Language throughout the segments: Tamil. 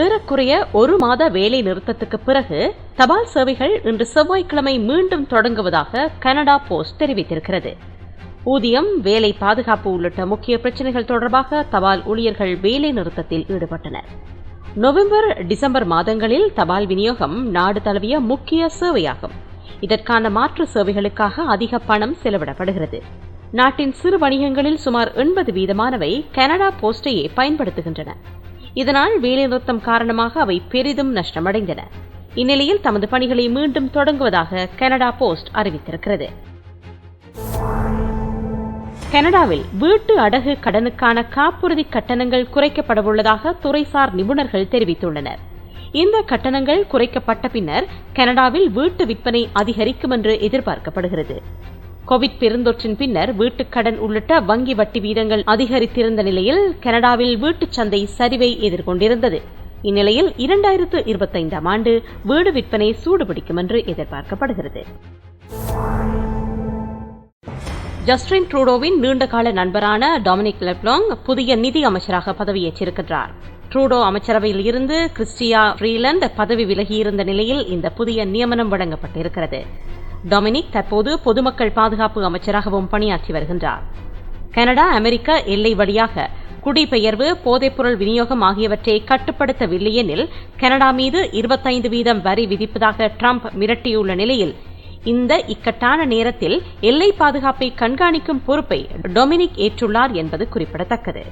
ஏறக்குறைய ஒரு மாத வேலை நிறுத்தத்துக்கு பிறகு தபால் சேவைகள் இன்று செவ்வாய்க்கிழமை மீண்டும் தொடங்குவதாக கனடா போஸ்ட் தெரிவித்திருக்கிறது. ஊதியம் வேலை பாதுகாப்பு உள்ளிட்ட முக்கிய பிரச்சினைகள் தொடர்பாக தபால் ஊழியர்கள் வேலை நிறுத்தத்தில் ஈடுபட்டனர். நவம்பர் டிசம்பர் மாதங்களில் தபால் விநியோகம் நாடு தழுவிய முக்கிய சேவையாகும். இதற்கான மாற்று சேவைகளுக்காக அதிக பணம் செலவிடப்படுகிறது. நாட்டின் சிறு வணிகங்களில் சுமார் எண்பது வீதமானவை கனடா போஸ்டையே பயன்படுத்துகின்றன. இதனால் வேலைநிறுத்தம் காரணமாக அவை பெரிதும் நஷ்டமடைந்தன. இந்நிலையில் தமது பணிகளை மீண்டும் தொடங்குவதாக கனடா போஸ்ட் அறிவித்திருக்கிறது. கனடாவில் வீட்டு அடகு கடனுக்கான காப்புறுதி கட்டணங்கள் குறைக்கப்படவுள்ளதாக துறைசார் நிபுணர்கள் தெரிவித்துள்ளனர். இந்த கட்டணங்கள் குறைக்கப்பட்ட பின்னர் கனடாவில் வீட்டு விற்பனை அதிகரிக்கும் என்று எதிர்பார்க்கப்படுகிறது. கோவிட் பெருந்தொற்றின் பின்னர் வீட்டுக் கடன் உள்ளிட்ட வங்கி வட்டி வீதங்கள் அதிகரித்திருந்த நிலையில் கனடாவில் வீட்டுச் சந்தை சரிவை எதிர்கொண்டிருந்தது. இந்நிலையில் இரண்டாயிரத்து இருபத்தைந்தாம் ஆண்டு வீடு விற்பனை சூடுபிடிக்கும் என்று எதிர்பார்க்கப்படுகிறது. ஜஸ்டின் ட்ரூடோவின் நீண்டகால நண்பரான டாமினிக் லெப்லாங் புதிய நிதி அமைச்சராக பதவியேற்றிருக்கிறார் ட்ரூடோ அமைச்சரவையில் இருந்து கிறிஸ்டியா ஃப்ரீலண்ட் பதவி விலகியிருந்த நிலையில் இந்த புதிய நியமனம் வழங்கப்பட்டிருக்கிறது. டொமினிக் தற்போது பொதுமக்கள் பாதுகாப்பு அமைச்சராகவும் பணியாற்றி வருகின்றார். கனடா அமெரிக்க எல்லை வழியாக குடிபெயர்வு போதைப்பொருள் விநியோகம் ஆகியவற்றை கட்டுப்படுத்தவில்லை எனில் கனடா மீது இருபத்தைந்து வீதம் வரி விதிப்பதாக ட்ரம்ப் மிரட்டியுள்ள நிலையில் இந்த இக்கட்டான நேரத்தில் எல்லை பாதுகாப்பை கண்காணிக்கும் பொறுப்பை டொமினிக் ஏற்றுள்ளார் என்பது குறிப்பிடத்தக்கது.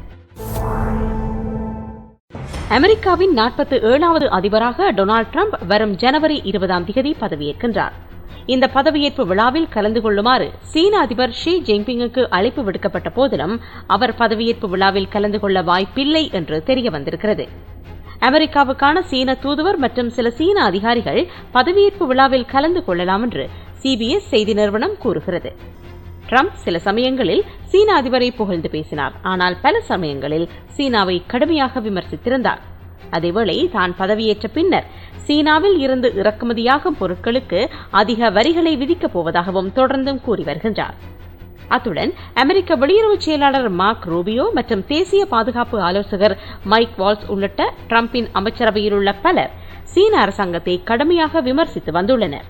அமெரிக்காவின் நாற்பத்தி ஏழாவது அதிபராக டொனால்டு ட்ரம்ப் வரும் ஜனவரி இருபதாம் தேதி பதவியேற்கின்றார். இந்த பதவியேற்பு விழாவில் கலந்து கொள்ளுமாறு சீன அதிபர் ஷி ஜின்பிங்குக்கு அழைப்பு விடுக்கப்பட்ட போதிலும் அவர் பதவியேற்பு விழாவில் கலந்து கொள்ள வாய்ப்பில்லை என்று தெரிய வந்திருக்கிறது அமெரிக்காவுக்கான சீன தூதுவர் மற்றும் சில சீன அதிகாரிகள் பதவியேற்பு விழாவில் கலந்து கொள்ளலாம் என்று சிபிஎஸ் செய்தி நிறுவனம் கூறுகிறது. ட்ரம்ப் சில சமயங்களில் சீன அதிபரை புகழ்ந்து பேசினார். ஆனால் பல சமயங்களில் சீனாவை கடுமையாக விமர்சித்திருந்தார். அதேவேளை தான் பதவியேற்ற பின்னர் சீனாவில் இருந்து இறக்குமதியாகும் பொருட்களுக்கு அதிக வரிகளை விதிக்கப் போவதாகவும் தொடர்ந்தும் கூறி வருகின்றார். அத்துடன் அமெரிக்க வெளியுறவு செயலாளர் மார்க் ரூபியோ மற்றும் தேசிய பாதுகாப்பு ஆலோசகர் மைக் வால்ஸ் உள்ளிட்ட டிரம்பின் அமைச்சரவையில் உள்ள பலர் சீன அரசாங்கத்தை கடுமையாக விமர்சித்து வந்துள்ளனர்.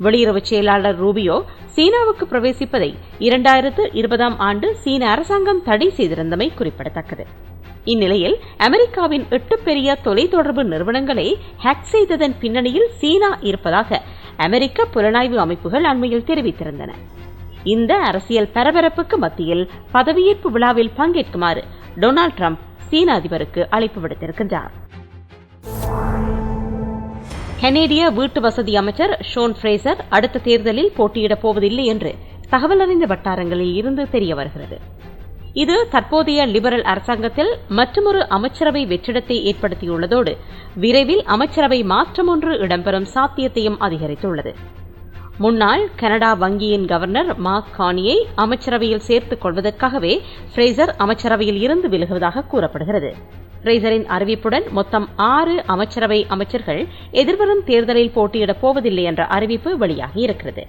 வெளியுறவு செயலாளர் ரூபியோ சீனாவுக்கு பிரவேசிப்பதை இரண்டாயிரத்து இருபதாம் ஆண்டு சீன அரசாங்கம் தடை செய்திருந்தமை குறிப்பிடத்தக்கது. இந்நிலையில் அமெரிக்காவின் எட்டு பெரிய தொலைத்தொடர்பு நிறுவனங்களை ஹேக் செய்ததன் பின்னணியில் சீனா இருப்பதாக அமெரிக்க புலனாய்வு அமைப்புகள் அண்மையில் தெரிவித்திருந்தன. இந்த அரசியல் பரபரப்புக்கு மத்தியில் பதவியேற்பு விழாவில் பங்கேற்குமாறு டொனால்டு டிரம்ப் சீன அதிபருக்கு அழைப்பு விடுத்திருக்கின்றார். கனேடிய வீட்டு வசதி அமைச்சர் ஷோன் ஃப்ரேசர் அடுத்த தேர்தலில் போட்டியிடப் போவதில்லை என்று தகவல் அறிந்த வட்டாரங்களில் இருந்து தெரிய வருகிறது. இது தற்போதைய லிபரல் அரசாங்கத்தில் மற்றொரு அமைச்சரவை வெற்றிடத்தை ஏற்படுத்தியுள்ளதோடு விரைவில் அமைச்சரவை மாற்றம் ஒன்று இடம்பெறும் சாத்தியத்தையும் அதிகரித்துள்ளது. முன்னாள் கனடா வங்கியின் கவர்னர் மார்க் கானியை அமைச்சரவையில் சேர்த்துக் கொள்வதற்காகவே ஃப்ரேசர் அமைச்சரவையில் இருந்து விலகுவதாக கூறப்படுகிறது. ஃப்ரேசரின் அறிவிப்புடன் மொத்தம் ஆறு அமைச்சரவை அமைச்சர்கள் எதிர்வரும் தேர்தலில் போட்டியிடப் போவதில்லை என்ற அறிவிப்பு வெளியாகியிருக்கிறது.